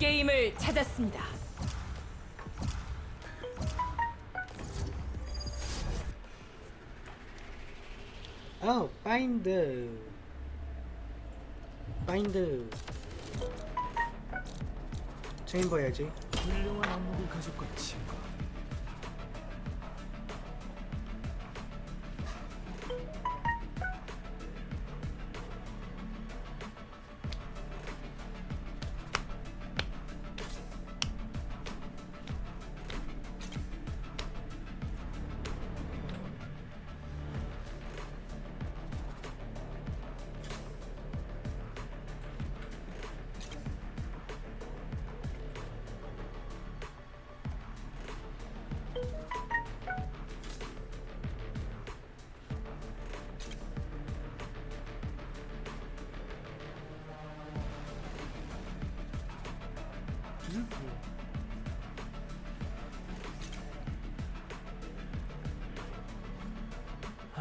게임을 찾았습니다. 어, 파인드. 파인드. 체인버 해야지. 훌륭한 안목을 가졌군 친구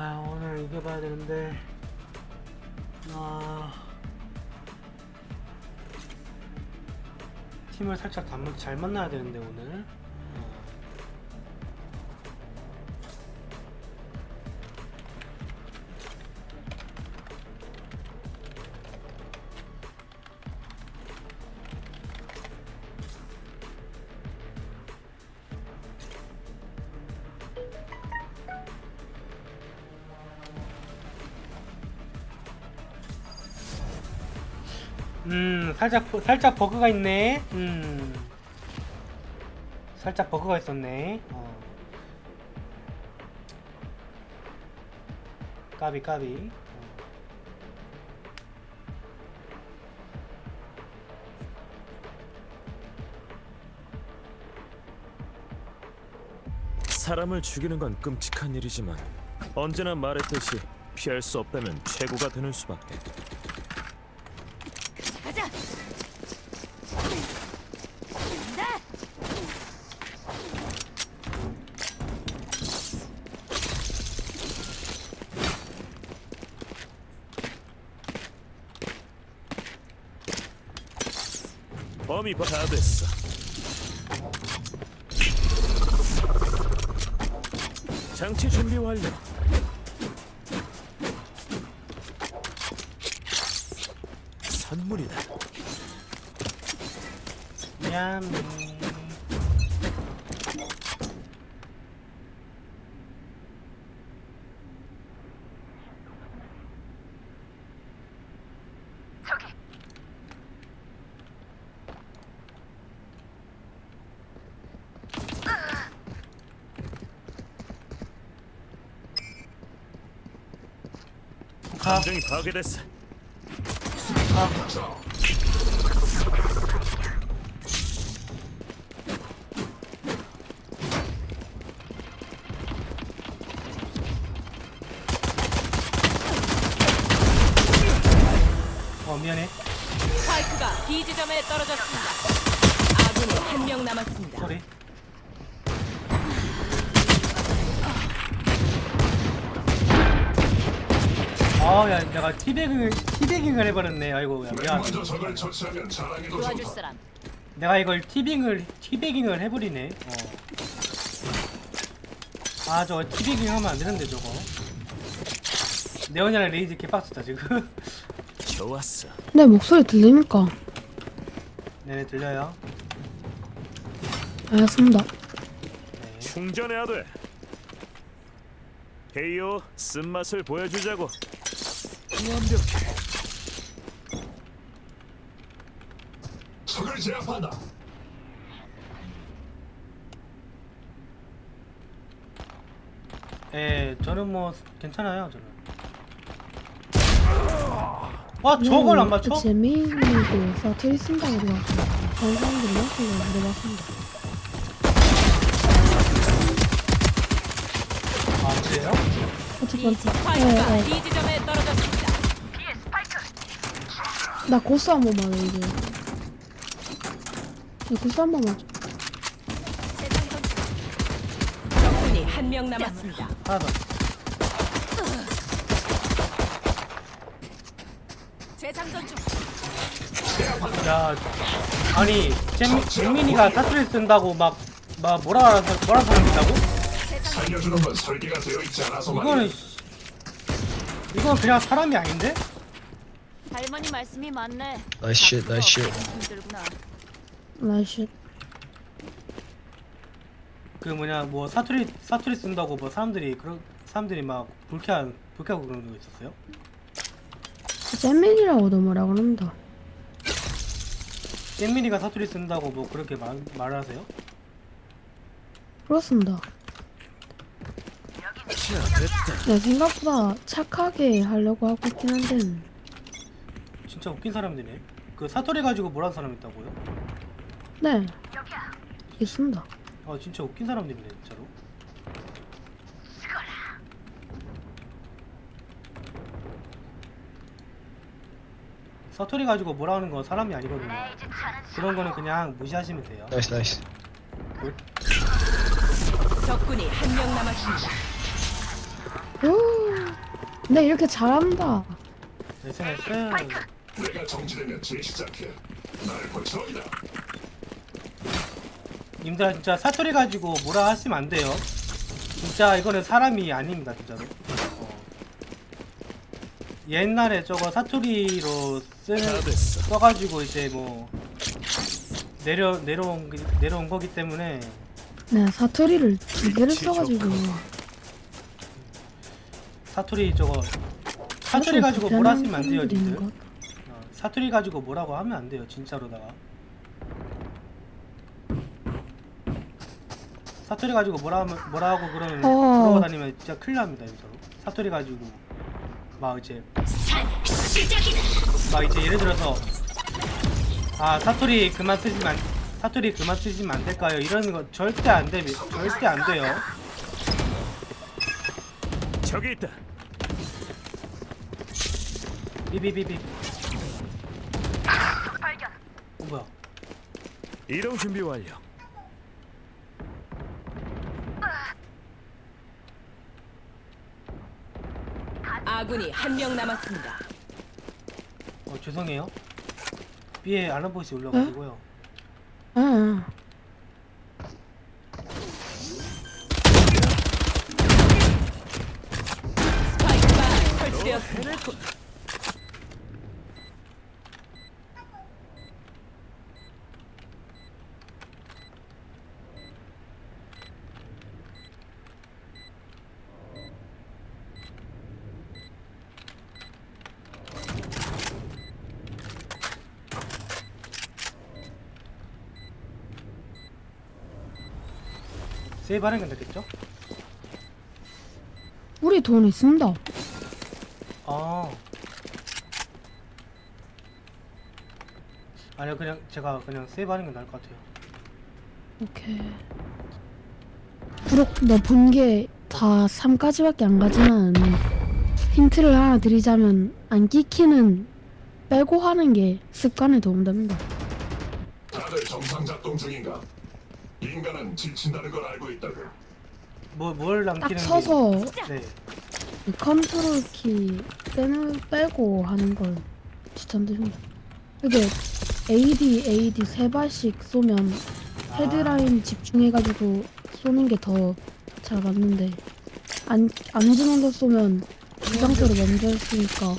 아, 오늘 이겨봐야 되는데. 아. 팀을 살짝 잘, 잘 만나야 되는데, 오늘. 음, 살짝, 버- 살짝 버그가 있네. 음. 살짝 버그가 있었네. 어. 까비, 까비. 어. 사람을 죽이는 건 끔찍한 일이지만 언제나 말했듯이 피할 수 없다면 최고가 되는 수밖에 가자. 간다. 범위 다 됐어. 장치 준비 완료. 선물이다. 미 감정이 파괴됐어 가. 어, 미안해. 스파이크가 B 지점에 떨어졌습니다. 아군이 한 명 남았습니다. 소리. 아, 야, 내가 티베깅을, 티베깅을 해버렸네. 아이고, 야, 미안. 먼저 적을 처치하면 자랑이 더 도와줄 좋다. 사람. 내가 이걸 티빙을, 티베깅을 해버리네. 어. 아, 저거 티베깅 하면 안 되는데, 저거. 네온이랑 레이즈 개빡쳤다, 지금. 좋았어 내 목소리 들립니까? 네네, 들려요. 알겠습니다. 네. 충전해야 돼 헤이오 쓴맛을 보여주자고 완벽해 적을 제압한다. 예, 저는 뭐, 괜찮아요, 저는. 와, 저걸 안 맞춰? 재미있고 사투리 쓴다고 그래가지고 다른 사람들이 맞추려고 물어봤습니다. 아, 그래요? 어쨌건 네, 네. B 지점에 떨어졌습니다. 나 고스 한 번만 해 이제. 나 고스 한 번만. 줘. 적군이 한 명 남았습니다. 하나 더. 재장전 중. 야 아니 잼, 잼민이가 사투리 쓴다고 막, 막 뭐라 뭐라 소리한다고? 살려주는 건 설계가 되어 있지 않아서 이거는 말이야. 씨, 이건 그냥 사람이 아닌데? 할머니 말씀이 맞네. 나이스 쉣, 바쁘고 나이스 쉣. 힘들구나. 나이스. 그 뭐냐 뭐 사투리 사투리 쓴다고 뭐 사람들이 그런 사람들이 막 불쾌한 불쾌하고 그런 거 있었어요? 잼민이라고도 뭐라 그런다. 잼민이가 사투리 쓴다고 뭐 그렇게 말 말하세요? 그렇습니다. 내 생각보다 착하게 하려고 하고 있긴 한데 진짜 웃긴 사람들이네. 그 사투리 가지고 뭐라는 사람 있다고요? 네 있습니다. 아 진짜 웃긴 사람들이네 진짜로. 사투리 가지고 뭐라 하는 건 사람이 아니거든요. 그런 거는 그냥 무시하시면 돼요. 나이스 나이스 적군이 한 명 남았습니다. 오, 네 이렇게 잘한다. 나이스 나이스. 내가 정지되면 재시작해. 날 거쳐이다. 님들아 진짜 사투리 가지고 뭐라 하시면 안 돼요. 진짜 이거는 사람이 아닙니다 진짜로. 어. 옛날에 저거 사투리로 쓰. 써가지고 이제 뭐 내려 내려온 게- 내려온 거기 때문에 네 사투리를 두 개를 써가지고 사투리 저거 사투리 가지고 뭐라 하시면 안 돼요 님들. 사투리 가지고 뭐라고 하면 안 돼요 진짜로다가. 사투리 가지고 뭐라 하면 뭐라 하고 그러면 어. 그러고 다니면 진짜 큰일 납니다 진짜로. 사투리 가지고 막 이제 막 이제 예를 들어서 아 사투리 그만 안, 사투리 그만 쓰시면 안 될까요? 이런 거 절대 안 돼, 절대 안 돼요. 저기 있다. 비비비비. 어, 뭐야? 이동 준비 완료. 아군이 한 명 남았습니다. 어 죄송해요. B에 아나보시 올라가지고요. 아, 스파이크가 설치되었습니다. 세이브 하는 게 낫겠죠? 우리 돈 있습니다. 아. 아니요 그냥 제가 그냥 세이브 하는 게 나을 것 같아요. 오케이. 부록 너본 게 다 3까지밖에 안 가지만 힌트를 하나 드리자면 안 끼키는 빼고 하는 게 습관에 도움됩니다. 다들 정상 작동 중인가? 인간은 지친다는 걸 알고 있다고. 뭐뭘 딱 남기는 서서 게 네. 그 컨트롤 키 빼는 빼고 하는 걸 추천드립니다. 이게 AD AD 세 발씩 쏘면 헤드라인 집중해가지고 쏘는 게 더 잘 맞는데 안 앉으면서 쏘면 부상소를 먼저 했으니까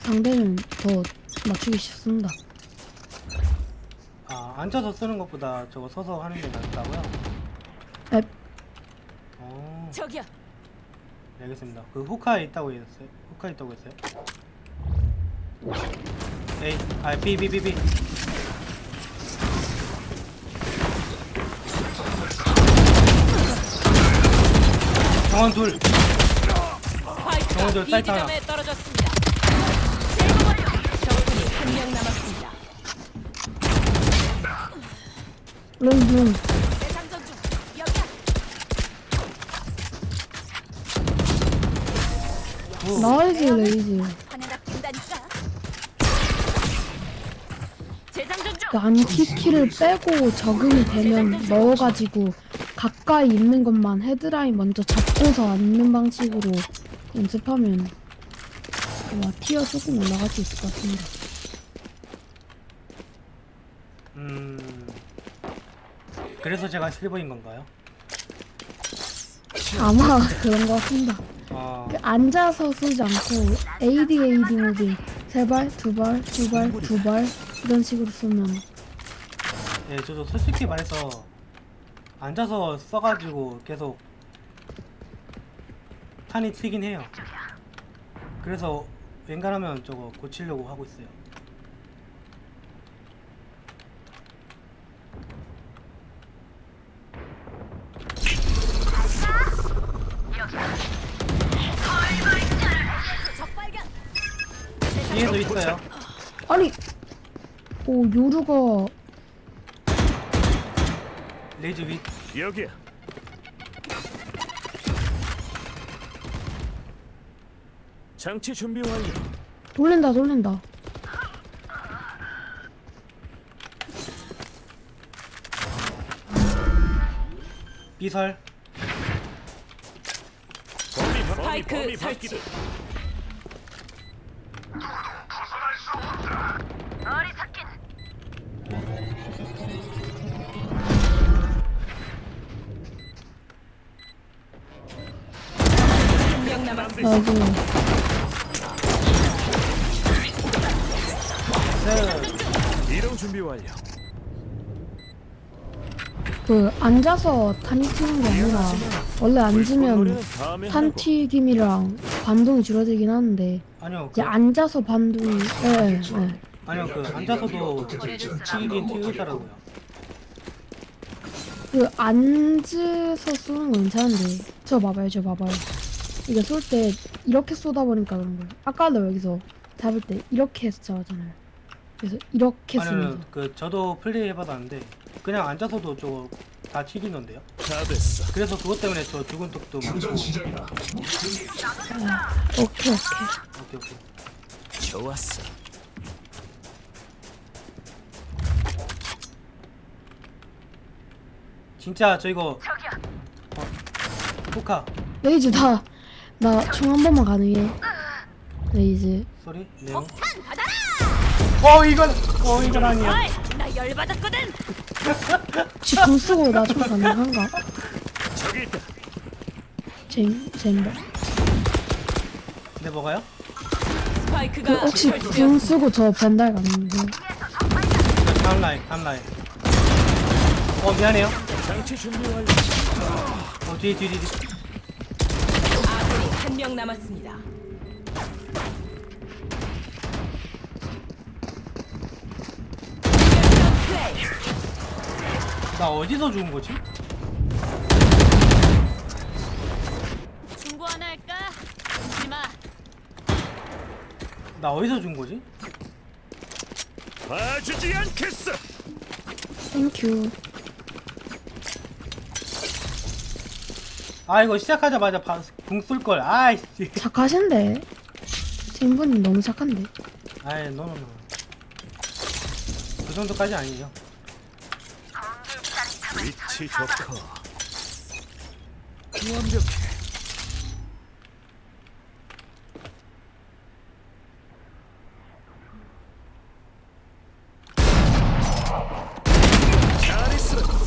상대는 더 맞추기 쉽습니다. 아 앉아서 쓰는 것보다 저거 서서 하는 게 낫다고요? 앱 어. 저기요. 네, 알겠습니다. 그 후카에 있다고 했어요? 후카에 있다고 했어요? A, 아, B, B, B, B. 정원 둘. 정원들 B 사이트 하나. 떨어졌습니다. 제거하려. 적군이 한 명 남았습니다. 롱롱 재장전 중. 여기야. 구. 나이스 레이즈 하나 낀다니까. 재장전 중. 그 안키키를 빼고 적응이 되면 넣어가지고 가까이 있는 것만 헤드라인 먼저 잡고서 앉는 방식으로 연습하면 와 티어 조금 올라갈 수 있을 것 같습니다. 음. 그래서 제가 실버인 건가요? 아마 그런 것 같습니다. 아, 그 앉아서 쓰지 않고 ADAD 모드 세 발, 두 발, 두 발, 두발 이런 식으로 쓰면 예, 저도 솔직히 말해서 앉아서 써가지고 계속 판이 튀긴 해요. 그래서 웬간하면 저거 고치려고 하고 있어요. 오 요루가 레이즈 윗. 여기야. 장치 준비 완료. 돌린다 돌린다. 비설. 범위 범위 스파이크 범위 설치. 바뀌다. 셋. 이동 준비 완료. 그 앉아서 탄 튀는 게 아니라 원래 앉으면 탄. 튀김이랑 반동이 줄어들긴 하는데 아니요. 이제 그, 앉아서 반동이 예, 예. 아니요. 그 앉아서도 튀긴 튀기더라고요. 그 앉아서 쏘는 건 괜찮은데 저 봐봐요 저 봐봐요 이거 쏠때 이렇게 보니까 그런 거예요 아까도 여기서 잡을 때 이렇게 해서 잡았잖아요 그래서 이렇게 아니요. 쏘면서 그 저도 플레이 해봤는데 그냥 앉아서도 저거 다 튀기는데요. 다 됐어. 그래서 그것 때문에 저 죽은 톡도 많고. 오케이 오케이 오케이 오케이. 좋았어. 진짜 저 이거 어, 포카 레이즈 다 나 총 한 번만 가능해 레이즈 소리 내용 어 이건 어 이건 아니야 나 열받았거든. 지총 쓰고 나 총 가능한가? 저기 있다. 젠, 젠버 네 뭐가요? 그 스파이크가 혹시 설치되었습니다. 총 쓰고 저 벤달 가능해 저 다음 라인 다음 라인 어 미안해요 장치 준비 완료. 어 뒤에 뒤에 뒤에 남았습니다. 나 어디서 죽은 거지? 중고 하나 할까? 하지마. 나 어디서 죽은 거지? 봐주지 않겠어. 땡큐 아 이거 시작하자마자 궁 쏠걸 아이씨 착하신데 진분이 너무 착한데 아이 노노노 그 정도까지 아니에요 위치 좋고. 완벽해.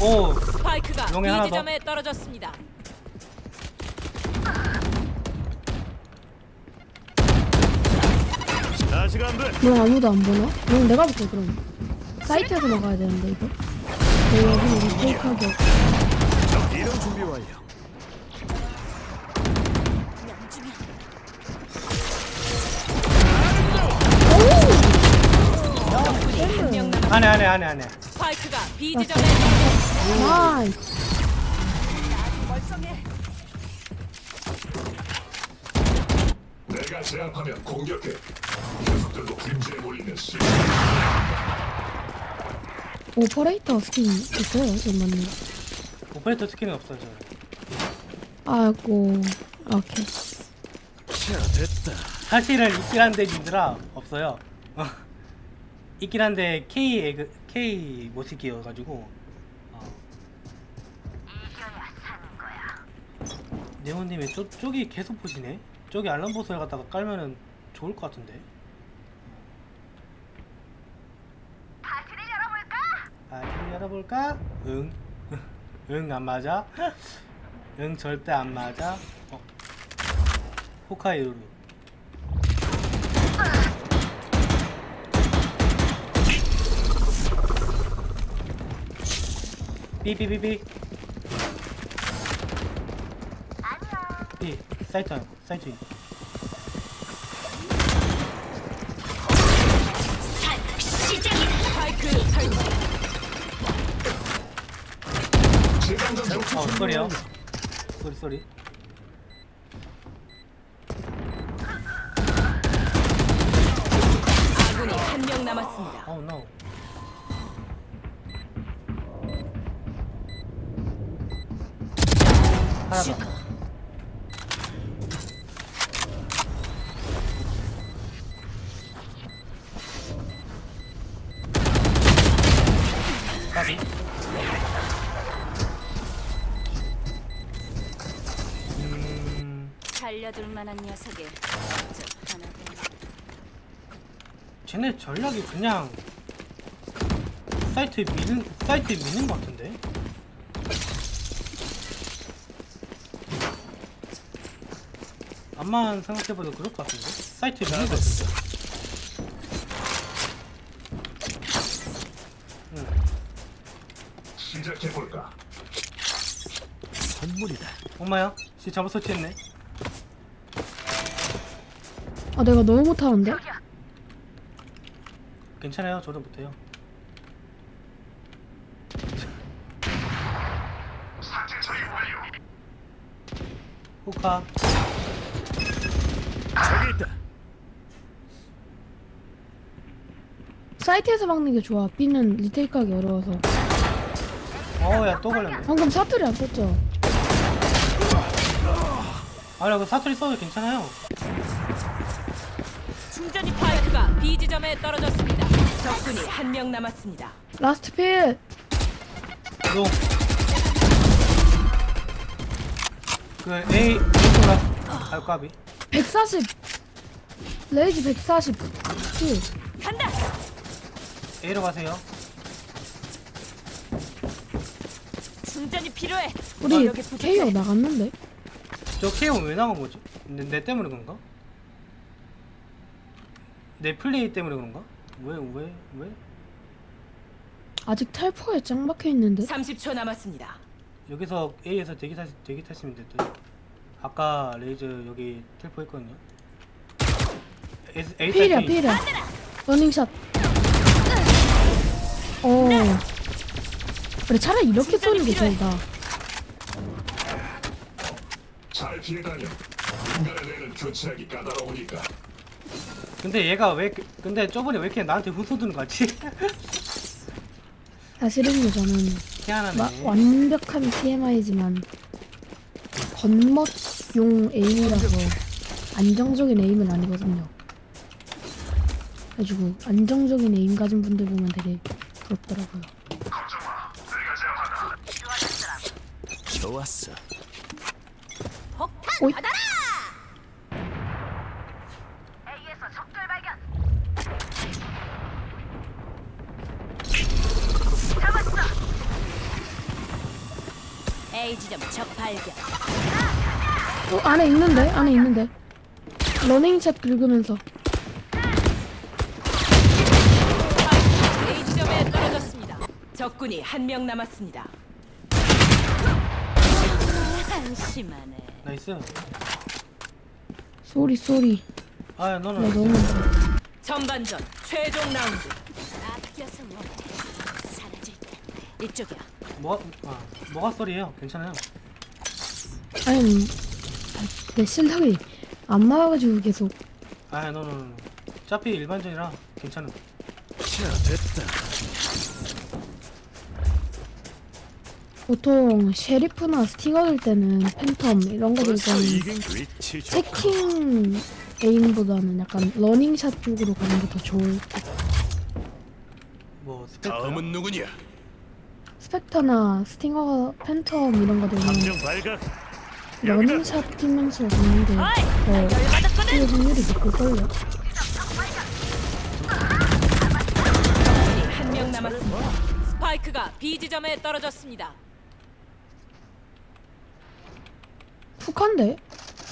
오 스파이크가 B 하나 더. 지점에 떨어졌습니다. 아직 안 돼. 너 아무도 안 보나? 너 내가 볼게 그럼 사이트에서 먹어야 되는데 이거 내 여기 없적 이동 준비 완료. 안해 안해 안해 안해 스파이크가 B 지점에 떨어졌습니다. 나이스 내가 제압하면 공격해. 오퍼레이터 스킨 있어요 지금 맞는 오퍼레이터 스킨은 없어요 저 아이고 오케이. 자 됐다. 사실은 있긴 한데 님들아 없어요. 어. 있긴 한데 K 에그 K 모시기여가지고 어. 네오님이 저, 저기 계속 보시네? 저기 알람 보스를 갖다가 깔면은 좋을 것 같은데 맞춰볼까? 응. 응, 안 맞아? 응, 절대 안 맞아. 어. 호카이루루. 삐삐삐삐. 삐, 사이트, 안, 사이트. 인. 스파이크 설치. 재장전 중. 어, 소리요. 소리, 소리. 아군이 한 명 남았습니다. Oh no. 하나 더. 쟤네 전략이 그냥 사이트 미는 사이트 미는 것 같은데. 암만 생각해봐도 그럴 것 같은데. 사이트 미는 것 같은데. 응. 시작해 볼까? 선물이다. 엄마야, 씨 잘못 설치했네. 아 내가 너무 못하는데? 괜찮아요, 저도 못해요. 호카. 저기 있다. 사이트에서 막는 게 좋아 B는 리테이크하기 어려워서 어, 야 또 걸렸네. 방금 사투리 안 썼죠? 아니, 그 사투리 써도 괜찮아요. 충전이 파이크가 B 지점에 떨어졌습니다. 적군이 한 명 남았습니다. 라스트 필! 롱. 그 A A가 알까비. 140 레이지 140 필. 간다. A로 가세요. 충전이 필요해. 우리 부족해. KO 나갔는데? 저 KO 왜 나간 거지? 내, 내 때문에 그런가? 내 플레이 때문에 그런가? 왜, 왜, 왜? 아직 탈포에 짱 박혀 있는데? 30초 남았습니다. 여기서 A에서 대기 타 대기 타시면 됐대. 아까 레이저 여기 텔포 했거든요. A, A 필이야 필이야 러닝샷 어 그래 차라리 이렇게 쏘는 게. 좋다 잘 피해다녀. 인간의 뇌는 교체하기 까다로우니까. 근데 얘가 왜 이렇게- 근데 저번에 왜 이렇게 나한테 후소드는 거지? 사실은요 저는 희한하네. 마, 완벽한 TMI지만 겉멋용 에임이라서 안정적인 에임은 아니거든요. 그래가지고 안정적인 에임 가진 분들 보면 되게 부럽더라고요. 좋았어. 오이 A 지점 적 발견. 어, 안에 있는데 안에 있는데 러닝샷 긁으면서 A 지점에 떨어졌습니다. 적군이 한 명 남았습니다. 한심하네. 나이스. 쏘리 쏘리 아, 나 너는 너무 전반전 최종 라운드. 아껴서 먹어. 사라질 때. 이쪽이야. 뭐, 아, 뭐가 소리예요? 괜찮아요. 아니 내 실력이 안 나와가지고 계속 아, 너는 어차피 일반전이라 괜찮아. 자, 됐다. 보통 쉐리프나 스팅어 들 때는 팬텀 이런 거들 벌써 때는 이긴 위치 좋고. 체킹 에임보다는 약간 러닝샷 쪽으로 가는 게 더 좋을 듯. 뭐 스펙터. 다음은 누구냐? 스펙터나 스팅어 팬텀 이런 거 들면 함정 발각. 러닝샷 뛰면서 게더 열받았거든. 뛸 확률이 높을걸요? 한 명 남았습니다. 스파이크가 B 지점에 떨어졌습니다. 훅한데?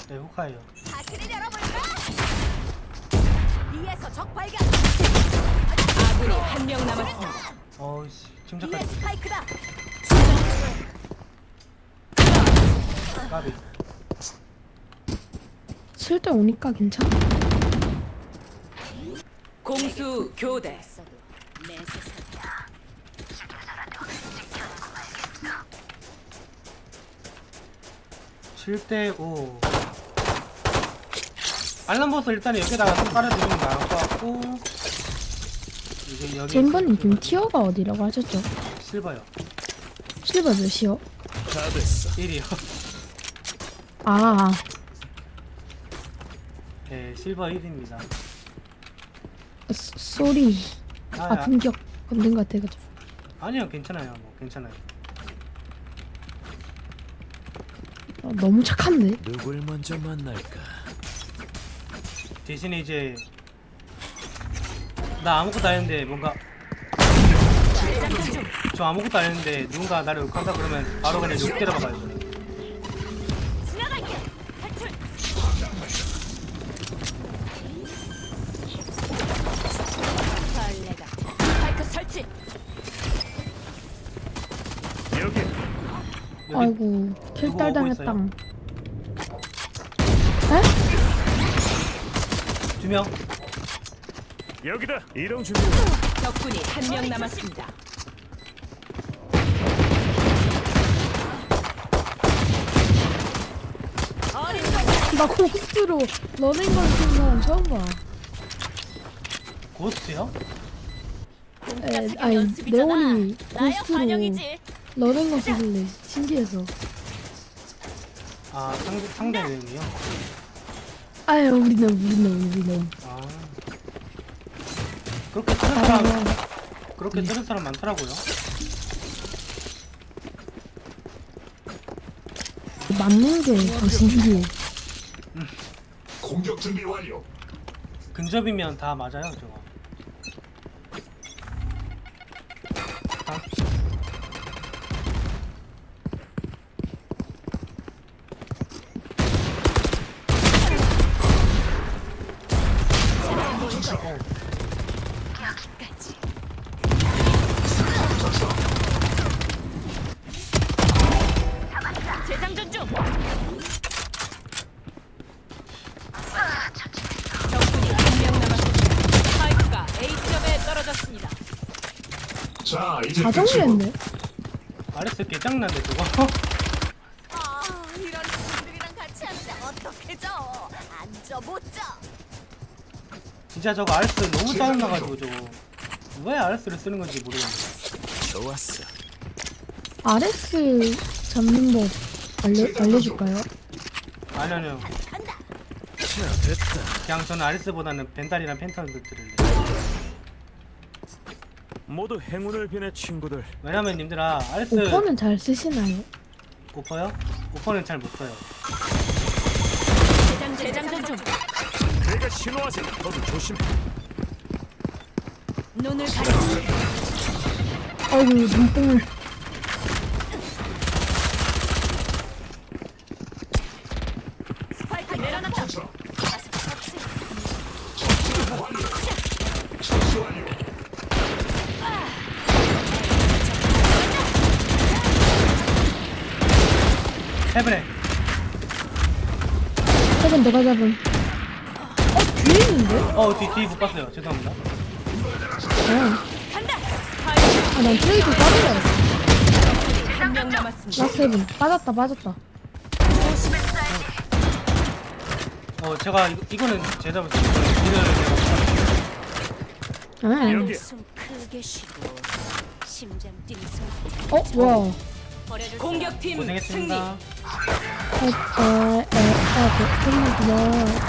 네 후카예요 다크를 열어볼까? B에서 적 발견. 아군이 한 명 남았습니다. 어이씨 침착하게 스파이크다. 까비 칠때 오니까 괜찮아. 공수 교대. 내 세상이야. 7대5 알람버스 일단 여기다가 좀 깔아주면 나을 것 같고 여기 잼버님 지금 티어가 어디라고 하셨죠? 실버요 실버 몇이요? 다 됐어. 1이요 아, 네 실버 1입니다 쏘- 쏘리. 아, 아, 공격 건든 것 같아가지고. 아 니요 괜찮아요 뭐 괜찮아요 어, 너무 착한데? 누굴 먼저 만날까? 대신에 이제 나 아무것도 안 했는데 뭔가 저 아무것도 안 했는데 누군가 나를 욕한다 그러면 바로 그냥 욕 설치. 여기 여기 아이고, 킬딸 당했당. 에? 두명 여기다. 이동 준비. 적군이 한 명 남았습니다. 나 고스트로 러닝건 쓰는 사람 처음 봐. 고스트요? 에, 아니. 네온이 고스트로. 러닝건 쓰길래 신기해서. 아 상대 상대 내용이요? 아유, 우리 놈, 우리 놈, 우리 놈. 아 그렇게 쓰는 사람 아유, 그렇게 쓰는 사람 많더라고요. 맞는 게 더 신기해. 공격 준비 완료. 근접이면 다 맞아요 저거. 아, 어, 다. 정리했네. 아레스 개짱난데 저거. 아, 이런 친구들이랑 같이 하는데 어떻게 져? 앉아 못 져. 진짜 저거 아레스 너무 짜증나가지고 저거. 왜 아레스를 쓰는 건지 모르겠네. 좋았어. RS 잡는 법 알려, 알려줄까요? 아니 아니요. 자, 됐다. 그냥 저는 아레스보다는 벤달이랑 펜타를 들을래. 모두 행운을 비내 친구들. 왜냐면 님들아 아레스 오퍼는 잘 쓰시나요? 오퍼요? 오퍼는 잘 못 써요. 재장 재장전 중. 내가 신호하지. 너도 조심. 눈을 가려. 아이고, 눈뽕을. 스파이크 내려놨다. 자, 가서 설치. 완료. 처치 완료. 헤븐에 세번 내가 잡은. 어, 뒤에 있는데? 어 뒤 뒤 못 봤어요. 죄송합니다. 아, 간다. 스파이크 아, 난 트레이드 빠진 줄 알았어. 한 명 남았습니다. 나 세븐. 빠졌다, 빠졌다. 어 제가 이거, 이거는 제 잡을 수 있어요. 딜을 제가 아, 여기. 숨 크게 쉬고 심장 뛰는 소리. 어, 뭐야. 공격팀 승리. 고생했습니다. 아, 아, 에, 아.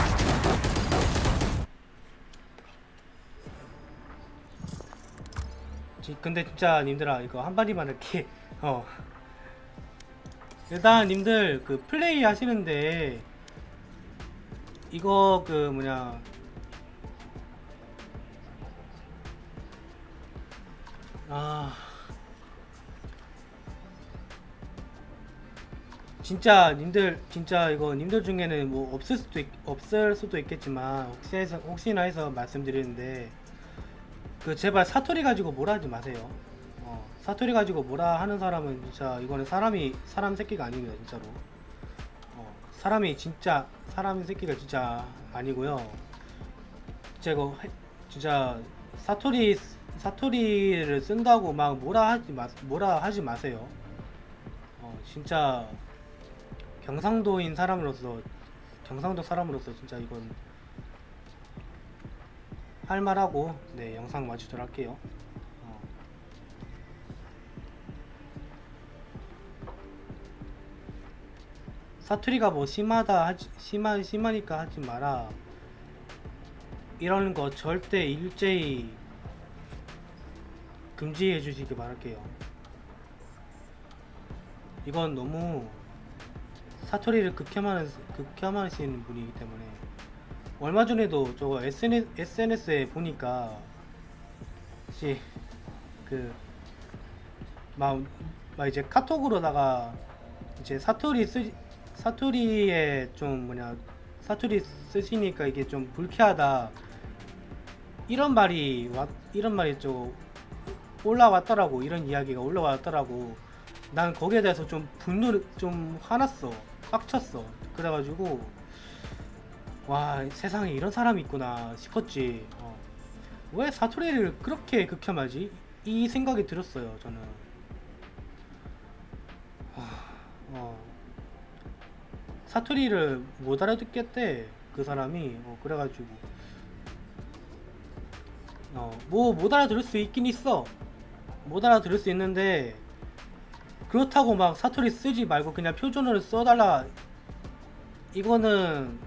지- 근데 진짜 님들아 이거 한 마디만 이렇게 어 일단 님들 그 플레이 하시는데 이거 그 뭐냐 아 진짜 님들 진짜 이거 님들 중에는 뭐 없을 수도 있, 없을 수도 있겠지만 혹시 해서, 혹시나 해서 말씀드리는데 그 제발 사투리 가지고 뭐라 하지 마세요. 어, 사투리 가지고 뭐라 하는 사람은 진짜 이거는 사람이 사람 새끼가 아닙니다 진짜로. 어, 사람이 진짜 사람 새끼가 진짜 아니고요. 진짜 이거 해- 진짜 사투리 사투리를 쓴다고 막 뭐라 하지 마 뭐라 하지 마세요. 어, 진짜 경상도인 사람으로서 경상도 사람으로서 진짜 이건 할 말하고 네 영상 마치도록 할게요. 어. 사투리가 뭐 심하다 하지 심하 심하니까 하지 마라. 이러는 거 절대 일제히 금지해 주시기 바랄게요. 이건 너무 사투리를 극혐하는 극혐하시는 분이기 때문에. 얼마 전에도 저거 SNS, SNS에 보니까 혹시 그막 막 이제 카톡으로다가 이제 사투리 쓰 사투리에 좀 뭐냐 사투리 쓰시니까 이게 좀 불쾌하다. 이런 말이 왔 이런 말이 좀 올라왔더라고. 이런 이야기가 올라왔더라고. 난 거기에 대해서 좀 분노를 좀 화났어 빡쳤어. 그래가지고 와 세상에 이런 사람이 있구나 싶었지. 어. 왜 사투리를 그렇게 극혐하지? 이 생각이 들었어요 저는. 와, 어. 사투리를 못 알아듣겠대 그 사람이. 어, 그래가지고. 어, 뭐 못 알아들을 수 있긴 있어. 못 알아들을 수 있는데 그렇다고 막 사투리 쓰지 말고 그냥 표준어를 써달라 이거는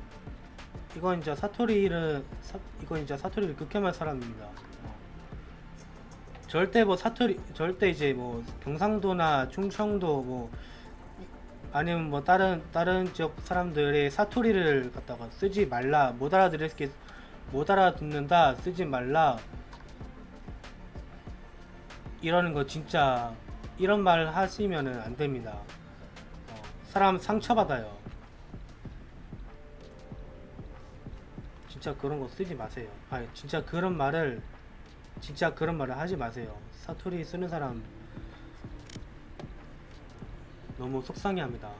이건 이제 사투리를 사, 이건 이제 사투리를 극혐할 사람입니다. 어. 절대 뭐 사투리 절대 이제 뭐 경상도나 충청도 뭐 아니면 뭐 다른 다른 지역 사람들의 사투리를 갖다가 쓰지 말라 못 알아들을게 못 알아듣는다 쓰지 말라 이러는 거 진짜 이런 말 하시면은 안 됩니다. 어, 사람 상처받아요. 진짜 그런 거 쓰지 마세요. 아니 진짜 그런 말을 진짜 그런 말을 하지 마세요. 사투리 쓰는 사람 너무 속상해합니다.